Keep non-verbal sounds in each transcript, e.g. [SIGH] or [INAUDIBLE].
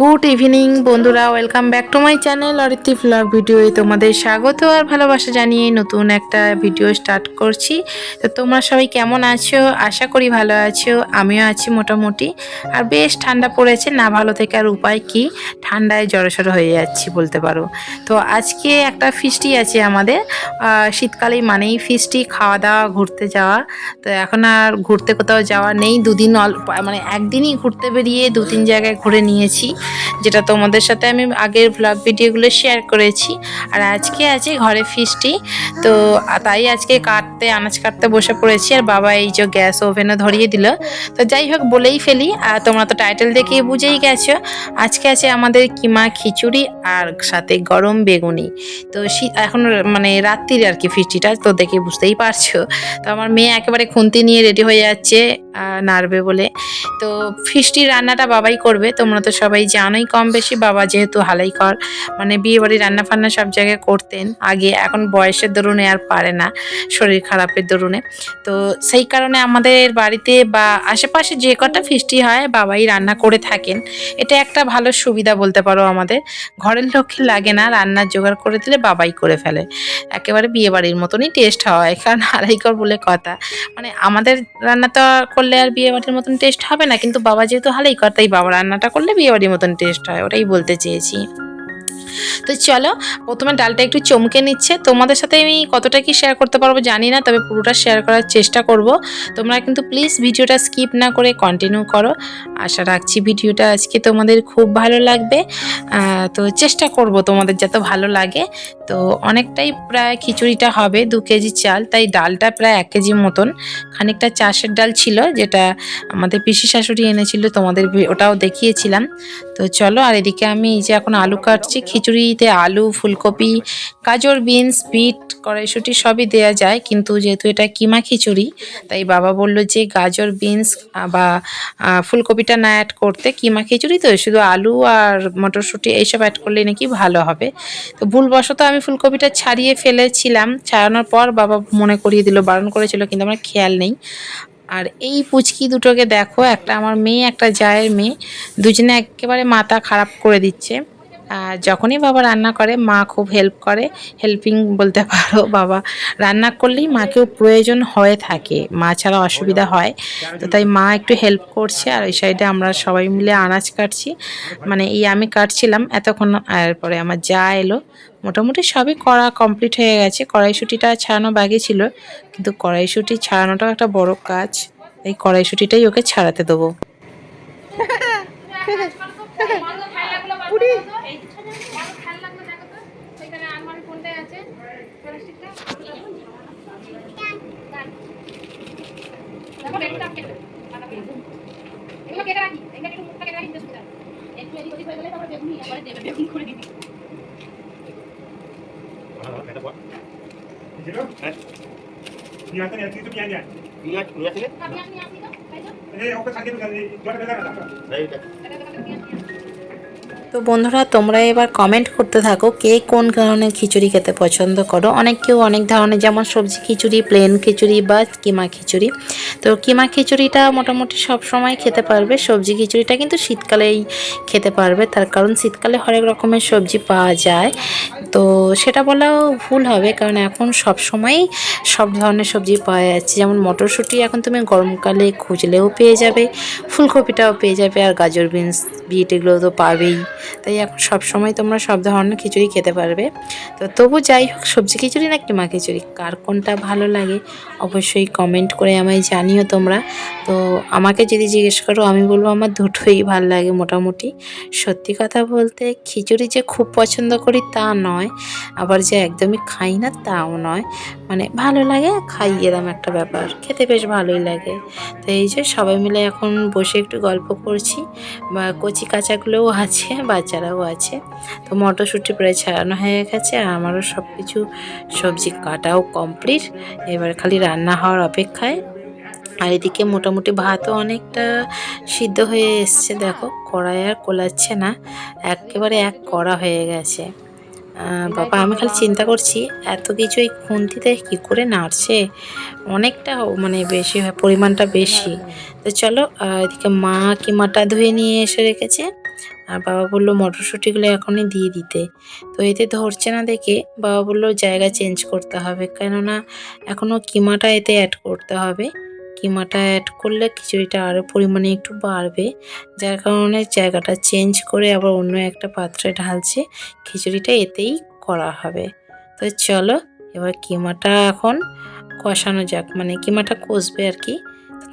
Good evening, বন্ধুরা, welcome back to my channel Aritri vlog ভিডিওয়ে তোমাদের স্বাগত আর ভালোবাসা জানিয়ে নতুন একটা ভিডিও স্টার্ট করছি। তো তোমরা সবাই কেমন আছো? আশা করি ভালো আছো, আমিও আছি মোটামুটি। আর বেশ ঠান্ডা পড়েছে, না ভালো থেকে আর উপায় কি? ঠান্ডায় জড়সড় হয়ে যাচ্ছি বলতে পারো। তো আজকে একটা ফিস্টি আছে আমাদের। শীতকালেই মানেই ফিস্টি খাওয়া দাওয়া ঘুরতে যাওয়া। তো এখন আর ঘুরতে কোথাও যাওয়া নেই। দুদিন অল্প মানে একদিনই ঘুরতে বেরিয়ে দু তিন জায়গায় ঘুরে নিয়েছি। যেটা তোমাদের সাথে আমি আগের ব্লগ ভিডিওগুলো শেয়ার করেছি। আর আজকে আছে ঘরে ফিস্টি। তো তাই আজকে কাটতে, আনাজ কাটতে বসে পড়েছি। আর বাবা এই যে গ্যাস ওভেনে ধরিয়ে দিল। তো যাই হোক, বলেই ফেলি। আর তোমরা তো টাইটেল দেখে বুঝেই গেছো। আজকে আছে আমাদের কিমা খিচুড়ি আর সাথে গরম বেগুনি। তো এখন মানে রাত্রির আর কি ফিস্টিটা, তো দেখে বুঝতেই পারছ। তো আমার মেয়ে একেবারে খুন্তি নিয়ে রেডি হয়ে যাচ্ছে নাড়বে বলে। তো ফিস্টির রান্নাটা বাবাই করবে। তোমরা তো সবাই জানোই কম বেশি বাবা যেহেতু হালাই কর। মানে বিয়ে বাড়ি, রান্না ফান্না সব জায়গায় করতেন। আগে এখন বয়সের দরুনে আর পারে না, শরীর খারাপের দরুনে। তো সেই কারণে আমাদের বাড়িতে বা আশেপাশে যে কটা ফিস্টি হয়, বাবাই রান্না করে থাকেন। এটা একটা ভালো সুবিধা বলতে পারো আমাদের। ঘরের লক্ষ্যে লাগে না রান্নার জোগাড় করে দিলে বাবাই করে ফেলে। একেবারে বিয়ে বাড়ির মতনই টেস্ট হয়, কারণ হারাইকর বলে কথা। মানে আমাদের রান্না তো করলে আর বিয়ে বাড়ির মতন টেস্ট হবে না, কিন্তু বাবা যেহেতু হালাই কর, তাই বাবা রান্নাটা করলে বিয়ে বাড়ির মতন টেস্ট হয় ওটাই বলতে চেয়েছি। তো চলো, প্রথমে ডালটা একটু চমকে নিচ্ছে। তোমাদের সাথে আমি কতটা কি শেয়ার করতে পারব জানি না, তবে পুরোটা শেয়ার করার চেষ্টা করব। তোমরা কিন্তু প্লিজ ভিডিওটা স্কিপ না করে কন্টিনিউ করো। আশা রাখছি ভিডিওটা আজকে তোমাদের খুব ভালো লাগবে। তো চেষ্টা করব তোমাদের যাতে ভালো লাগে। তো অনেকটাই প্রায় খিচুড়িটা হবে, দু কেজি চাল, তাই ডালটা প্রায় এক কেজি মতন। খানিকটা চাষের ডাল ছিল, যেটা আমাদের পিসি শাশুড়ি এনেছিল, তোমাদের ওটাও দেখিয়েছিলাম। তো চলো, আর এদিকে আমি যে এখন আলু কাটছি খিচুড়িতে আলু, ফুলকপি, গাজর, বিনস, বিট, কড়াইশুটি সবই দেওয়া যায়। কিন্তু যেহেতু এটা কিমা খিচুড়ি, তাই বাবা বলল যে গাজর, বিনস বা ফুলকপিটা না অ্যাড করতে কিমা খিচুড়ি তো, শুধু আলু আর মটরশুঁটি এইসব অ্যাড করলে নাকি ভালো হবে। তো ভুলবশত আমি ফুলকপিটা ছাড়িয়ে ফেলেছিলাম। ছাড়ানোর পর বাবা মনে করিয়ে দিল, বারণ করেছিল, কিন্তু আমার খেয়াল নেই। আর এই পুচকি দুটোকে দেখো, একটা আমার মেয়ে, একটা জায়ের মেয়ে। দুজনে একেবারে মাথা খারাপ করে দিচ্ছে। আর যখনই বাবা রান্না করে, মা খুব হেল্প করে। হেল্পিং বলতে পারো, বাবা রান্না করলেই মাকেও প্রয়োজন হয়ে থাকে। মা ছাড়া অসুবিধা হয়। তো তাই মা একটু হেল্প করছে, আর ওই সাইডে আমরা সবাই মিলে আনাজ কাটছি। মানে এই আমি কাটছিলাম, এতক্ষণ এরপরে আমার যা এলো, মোটামুটি সবই করা কমপ্লিট হয়ে গেছে। কড়াইশুটিটা ছাড়ানো বাকি ছিল, কিন্তু কড়াইশুটি ছাড়ানোটাও একটা বড় কাজ। এই কড়াইশুটিটাই ওকে ছাড়াতে দেবো। [LAUGHS] তো বন্ধুরা, তোমরা এবার কমেন্ট করতে থাকো, কে কোন ধরনের খিচুড়ি খেতে পছন্দ করো? অনেক কেউ অনেক ধরনের, যেমন সবজি খিচুড়ি প্লেন খিচুড়ি বা কিমা খিচুড়ি। তো কিমা খিচুড়িটা মোটামুটি সব সময় খেতে পারবে। সবজি খিচুড়িটা কিন্তু শীতকালেই খেতে পারবে। তার কারণ শীতকালে হরেক রকমের সবজি পাওয়া যায়। তো সেটা বলাও ভুল হবে কারণ এখন সব সময়ই সব ধরনের সবজি পাওয়া যাচ্ছে। যেমন মটরশুঁটি এখন তুমি গরমকালে খুঁজলেও পেয়ে যাবে, ফুলকপিটাও পেয়ে যাবে আর গাজর, বিনস, বিট এগুলো তো পাবেই। তাই এখন সব সময় তোমরা সব ধরনের খিচুড়ি খেতে পারবে। তো তবু যাই হোক, সবজি খিচুড়ি না কিমা খিচুড়ি, কার কোনটা ভালো লাগে অবশ্যই কমেন্ট করে আমায় জানিও তোমরা। তো আমাকে যদি জিজ্ঞেস করো, আমি বলব আমার দুটোই ভালো লাগে মোটামুটি। সত্যি কথা বলতে খিচুড়ি যে খুব পছন্দ করি তা নয়, আবার যে একদমই খাই না তাও নয়। মানে ভালো লাগে, খাই এরম একটা ব্যাপার। খেতে বেশ ভালোই লাগে। তো এই যে সবাই মিলে এখন বসে একটু গল্প করছি, বা কচি কাঁচাগুলোও আছে, বাচ্চারাও আছে। তো মটরশুঁটি প্রায় ছাড়ানো হয়ে গেছে, আর আমারও সব কিছু সবজি কাটাও কমপ্লিট। এবার খালি রান্না হওয়ার অপেক্ষায় আর এদিকে মোটামুটি ভাতও অনেকটা সিদ্ধ হয়ে এসছে, দেখো। কড়াই আর কোলাচ্ছে না, একেবারে এক কড়া হয়ে গেছে। বাবা, আমি খালি চিন্তা করছি, এত কিছু এই খুন্তিতে কী করে নাড়ছে? অনেকটা মানে বেশি হয়, পরিমাণটা বেশি। তো চলো এদিকে মা কিমাটা ধুয়ে নিয়ে এসে রেখেছে। আর বাবা বলল, মটরশুঁটিগুলো এখনই দিয়ে দিতে। তো এতে ধরছে না দেখে, বাবা বলল, জায়গা চেঞ্জ করতে হবে। কেননা, এখনও কিমাটা এতে অ্যাড করতে হবে। কিমাটা অ্যাড করলে খিচুড়িটা আরও পরিমাণে একটু বাড়বে। যার কারণে জায়গাটা চেঞ্জ করে আবার অন্য একটা পাত্রে ঢালছে, খিচুড়িটা এতেই করা হবে। তো চলো, এবার কিমাটা এখন কষানো যাক। মানে কিমাটা কষবে আর কি।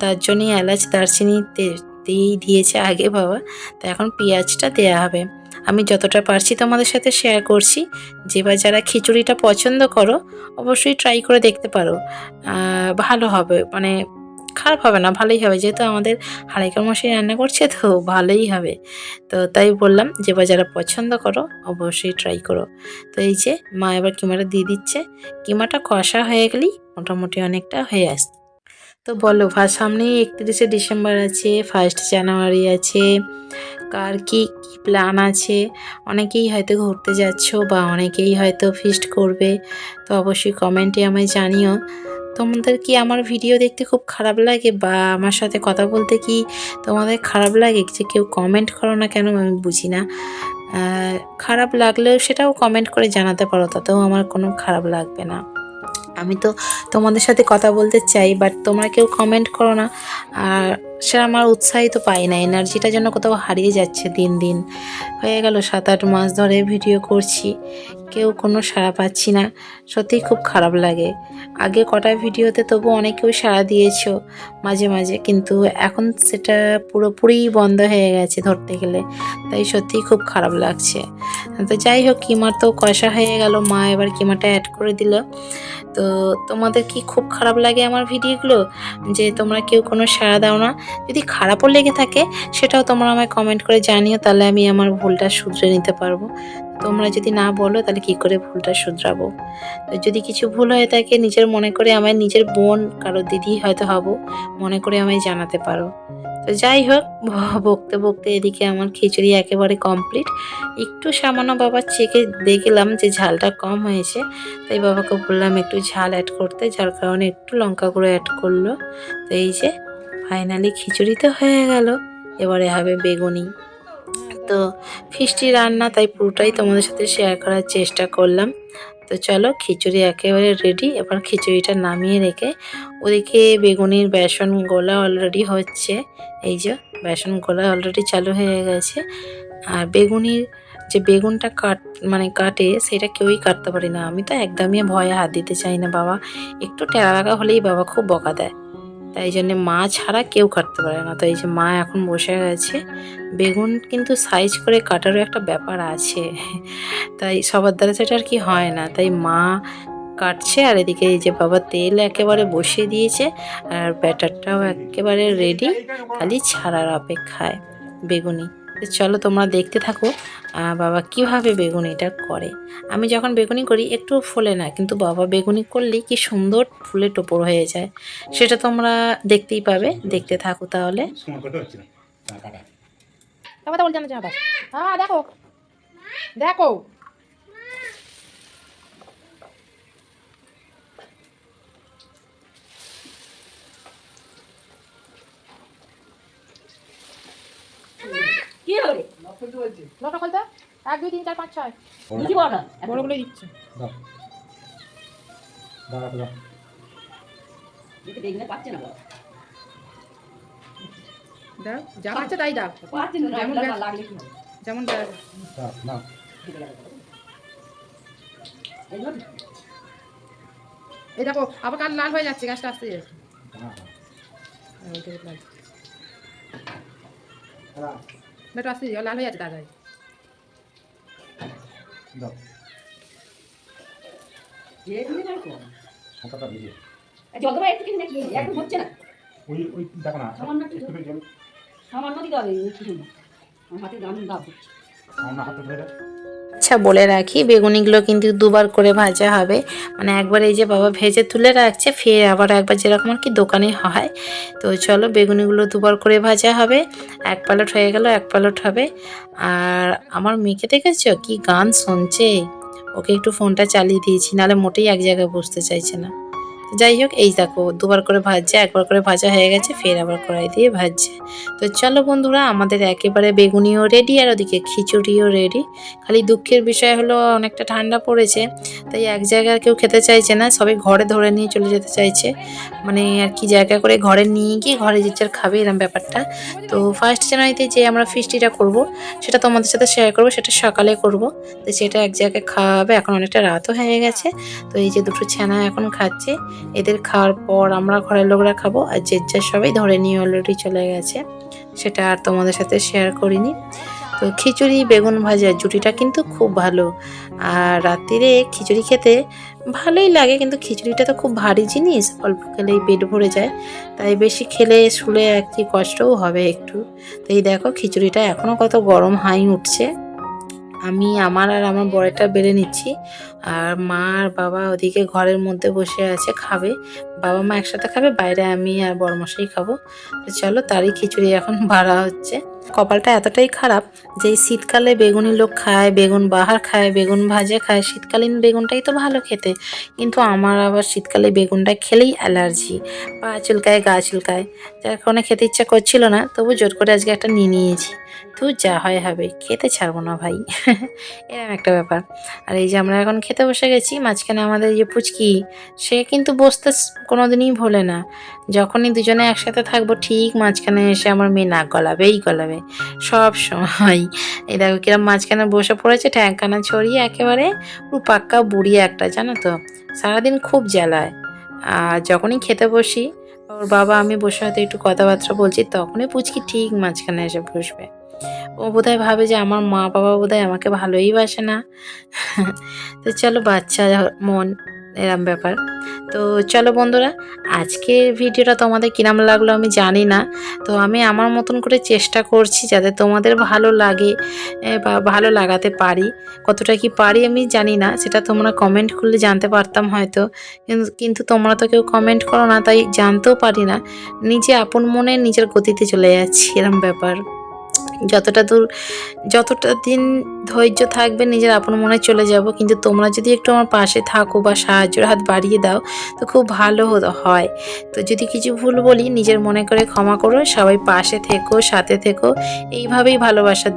তার জন্যই এলাচ, দারচিনি দিয়েই দিয়েছে আগে বাবা। তো এখন পেঁয়াজটা দেয়া হবে। আমি যতটা পারছি তোমাদের সাথে শেয়ার করছি। যে বা যারা খিচুড়িটা পছন্দ করো, অবশ্যই ট্রাই করে দেখতে পারো। ভালো হবে। মানে খারাপ হবে না, ভালোই হবে। যেহেতু আমাদের হারাইকার মশাই রান্না করছে, তো ভালোই হবে। তো তাই বললাম যে বা যারা পছন্দ করো, অবশ্যই ট্রাই করো। তো এই যে, মা এবার কিমাটা দিয়ে দিচ্ছে। কিমাটা কষা হয়ে গেলেই মোটামুটি অনেকটা হয়ে আসছে তো বলো সামনেই একত্রিশে ডিসেম্বর আছে ফার্স্ট জানুয়ারি আছে, কার কি কি প্ল্যান আছে? অনেকেই হয়তো ঘুরতে যাচ্ছ বা অনেকেই হয়তো ফিস্ট করবে। তো অবশ্যই কমেন্টে আমায় জানিও। তোমাদের কি আমার ভিডিও দেখতে খুব খারাপ লাগে? বা আমার সাথে কথা বলতে কি তোমাদের খারাপ লাগে? যে কেউ কমেন্ট করো না কেন আমি বুঝি না। খারাপ লাগলেও সেটাও কমেন্ট করে জানাতে পারো, তাতেও আমার কোনো খারাপ লাগবে না। আমি তো তোমাদের সাথে কথা বলতে চাই বাট তোমরা কেউ কমেন্ট করো না। আর সেটা আমার উৎসাহিত পাই না, এনার্জিটা যেন কোথাও হারিয়ে যাচ্ছে দিন দিন। হয়ে গেল সাত আট মাস ধরে ভিডিও করছি, কেউ কোনো সাড়া পাচ্ছি না, সত্যিই খুব খারাপ লাগে। আগে কটা ভিডিওতে তবু অনেকেও সাড়া দিয়েছ মাঝে মাঝে, কিন্তু এখন সেটা পুরোপুরি বন্ধ হয়ে গেছে ধরতে গেলে, তাই সত্যিই খুব খারাপ লাগছে। তো যাই হোক, কিমার তো কষা হয়ে গেল, মা এবার কিমাটা অ্যাড করে দিল। তো তোমাদের কি খুব খারাপ লাগে আমার ভিডিওগুলো? যে তোমরা কেউ কোনো সাড়া দাও না। যদি খারাপও লেগে থাকে, সেটাও তোমরা আমায় কমেন্ট করে জানিও, তাহলে আমি আমার ভুলটা শুধরে নিতে পারব। তোমরা যদি না বলো, তাহলে কি করে ভুলটা শুধরাবো? যদি কিছু ভুল হয়ে থাকে, নিজের মনে করে আমার নিজের বোন, কারও দিদি হয়তো হব, মনে করে আমায় জানাতে পারো। তো যাই হোক বকতে বকতে এদিকে আমার খিচুড়ি একেবারে কমপ্লিট একটু সামান্য বাবা চেকে দেখলাম যে ঝালটা কম হয়েছে, তাই বাবাকে বললাম একটু ঝাল অ্যাড করতে, যার কারণে একটু লঙ্কা গুঁড়ো অ্যাড করল। তো এই যে ফাইনালি খিচুড়ি তো হয়ে গেল, এবারে হবে বেগুনি। তো ফিষ্টি রান্না, তাই পুরোটাই তোমাদের সাথে শেয়ার করার চেষ্টা করলাম। তো চলো খিচুড়ি একেবারে রেডি এবার খিচুড়িটা নামিয়ে রেখে ওদিকে বেগুনির বেসন গোলা অলরেডি হচ্ছে। এই যে বেসন গোলা অলরেডি চালু হয়ে গেছে। আর বেগুনির যে বেগুনটা কাট মানে কাটে সেটা কেউই কাটতে পারি না। আমি তো একদমই ভয়ে হাত দিতে চাই না বাবা। একটু টেরা লাগা হলেই বাবা খুব বকা দেয়। তাই জন্যে মা ছাড়া কেউ কাটতে পারে না। তো এই যে মা এখন বসে গেছে বেগুন কিন্তু সাইজ করে কাটারও একটা ব্যাপার আছে। তাই সবার দ্বারা সেটা আর কি হয় না। তাই মা কাটছে আর এদিকে এই যে বাবা তেল একেবারে বসিয়ে দিয়েছে আর ব্যাটারটাও একেবারে রেডি খালি ছাড়ার অপেক্ষায়। বেগুনি। চলো তোমরা দেখতে থাকো বাবা কীভাবে বেগুনিটা করে। আমি যখন বেগুনি করি, একটু ফোলে না, কিন্তু বাবা বেগুনি করলেই কি সুন্দর ফুলে টোপর হয়ে যায়। সেটা তোমরা দেখতেই পাবে, দেখতে থাকো তাহলে। হ্যাঁ দেখো। লটা খুলতে এক দুই তিন চার পাঁচ ছয়। বুঝি বড় না। দিচ্ছে দাও। দাও দাও দেখে দেখলে পাচ্ছে না বড়। দাও যা পাচ্ছে তাই যেমন এই দেখো আবার কাল লাল হয়ে যাচ্ছে গাছটা আসতে যাচ্ছে। হ্যাঁ বেটা যাও লাল হয়ে যাচ্ছে তাড়াতাড়ি দাও সংখ্যাটা দিয়ে জল দেবো একটু কিনে কি এখন হচ্ছে না ওই ওই দেখো না সামান্য একটু একটু জল সামান্য দিতে হবে আমার হাতে দাম দাম আমার না হাতে ধরে। আচ্ছা বলে রাখি, বেগুনিগুলো কিন্তু দুবার করে ভাজা হবে। মানে একবার এই যে বাবা ভেজে তুলে রাখছে, ফের আবার একবার যেরকম আর কি দোকানে হয়। তো চলো বেগুনিগুলো দুবার করে ভাজা হবে, এক পালট হয়ে গেল, এক পালট হবে। আর আমার মেয়েকে দেখেছ? কি গান শুনছে? ওকে একটু ফোনটা চালিয়ে দিয়েছি, নাহলে মোটেই এক জায়গায় বসতে চাইছে না। যাই হোক, এই দেখো, দুবার করে ভাজছে, একবার করে ভাজা হয়ে গেছে, ফের আবার কড়াই দিয়ে ভাজছে। তো চলো বন্ধুরা, আমাদের একেবারে বেগুনিও রেডি আর ওদিকে খিচুড়িও রেডি খালি দুঃখের বিষয় হলো, অনেকটা ঠান্ডা পড়েছে, তাই এক জায়গায় কেউ খেতে চাইছে না, সবাই ঘরে ধরে নিয়ে চলে যেতে চাইছে। মানে আর কি জায়গা করে ঘরে নিয়ে গিয়ে ঘরে যে যার খাবে এরকম ব্যাপারটা। তো ফার্স্ট জানুয়ারিতে যে আমরা ফিস্টিটা করব, সেটা তোমাদের সাথে শেয়ার করব, সেটা সকালে করব। তো সেটা এক জায়গায় খাওয়া হবে এখন অনেকটা রাতও হয়ে গেছে, তো এই যে দুটো ছানা এখন খাচ্ছে। এদের খাওয়ার পর আমরা ঘরের লোকরা খাব আর যে যার সবাই ধরে নিয়ে অলরেডি চলে গেছে। সেটা আর তোমাদের সাথে শেয়ার করিনি। তো খিচুড়ি, বেগুন ভাজা জুটিটা কিন্তু খুব ভালো। আর রাত্রিরে খিচুড়ি খেতে ভালোই লাগে কিন্তু খিচুড়িটা তো খুব ভারী জিনিস, অল্প খেলেই পেট ভরে যায়। তাই বেশি খেলে, শুলে একটি কষ্টও হবে একটু। তো এই দেখো খিচুড়িটা এখনও কত গরম হাই উঠছে। আমি আমার আর আমার বরেটা বেড়ে নিচ্ছি। আর মা আর বাবা ওদিকে ঘরের মধ্যে বসে আছে, খাবে। বাবা মা একসাথে খাবে, বাইরে আমি আর বড়মশাই খাব। তো চলো, তারই খিচুড়ি এখন [LAUGHS] ভাড়া হচ্ছে। কপালটা এতটাই খারাপ যে শীতকালে বেগুনি লোক খায়, বেগুন বাহার খায়, বেগুন ভাজে খায়। শীতকালীন বেগুনটাই তো ভালো খেতে। কিন্তু আমার আবার শীতকালে বেগুনটা খেলেই অ্যালার্জি। পা চুলকায়, গা চুলকায়। যার কারণে খেতে ইচ্ছা করছিল না, তবু জোর করে আজকে একটা নিয়ে নিয়েছি। তো যা হয় হবে, খেতে ছাড়বো না ভাই। [LAUGHS] এরকম একটা ব্যাপার। আর এই যে আমরা এখন খেতে বসে গেছি, মাঝখানে আমাদের যে পুচকি, সে কিন্তু বসতে স- কোনোদিনই ভোলে না। যখনই দুজনে একসাথে থাকব, ঠিক মাঝখানে এসে আমার মেয়ে নাক গলাবেই গলাবে। সব সময়। এই দেখো কিরম মাঝখানে বসে পড়েছে ট্যাঙ্কানা ছড়িয়ে একেবারে পুরো পাক্কা বুড়ি একটা, জানো তো? সারাদিন খুব জ্বালায়। আর যখনই খেতে বসি, ওর বাবা আমি বসে হয়তো একটু কথাবার্তা বলছি, তখনই পুচকি ঠিক মাঝখানে এসে বসবে। ও বোধহয় ভাবে যে আমার মা বাবা বোধহয় আমাকে ভালোই বাসে না। তো চলো বাচ্চা মন, এরম ব্যাপার। তো চলো বন্ধুরা, আজকের ভিডিওটা তোমাদের কিরাম লাগল আমি জানি না। তো আমি আমার মতন করে চেষ্টা করছি যাতে তোমাদের ভালো লাগে বা ভালো লাগাতে পারি। কতটা কি পারি আমি জানি না, সেটা তোমরা কমেন্ট করলে জানতে পারতাম হয়তো। কিন্তু তোমরা তো কেউ কমেন্ট করো না, তাই জানতেও পারি না। নিজে আপন মনে নিজের গতিতে চলে যাচ্ছি, এরম ব্যাপার। যতটা দূর, যতটা দিন ধৈর্য থাকবে নিজের আপন মনে চলে যাব, কিন্তু তোমরা যদি একটু আমার পাশে থাকো বা সাহায্যের হাত বাড়িয়ে দাও, তো খুব ভালো হয়। তো যদি কিছু ভুল বলি, নিজের মনে করে ক্ষমা করো, সবাই পাশে থেকো, সাথে থেকো, এইভাবেই ভালোবাসা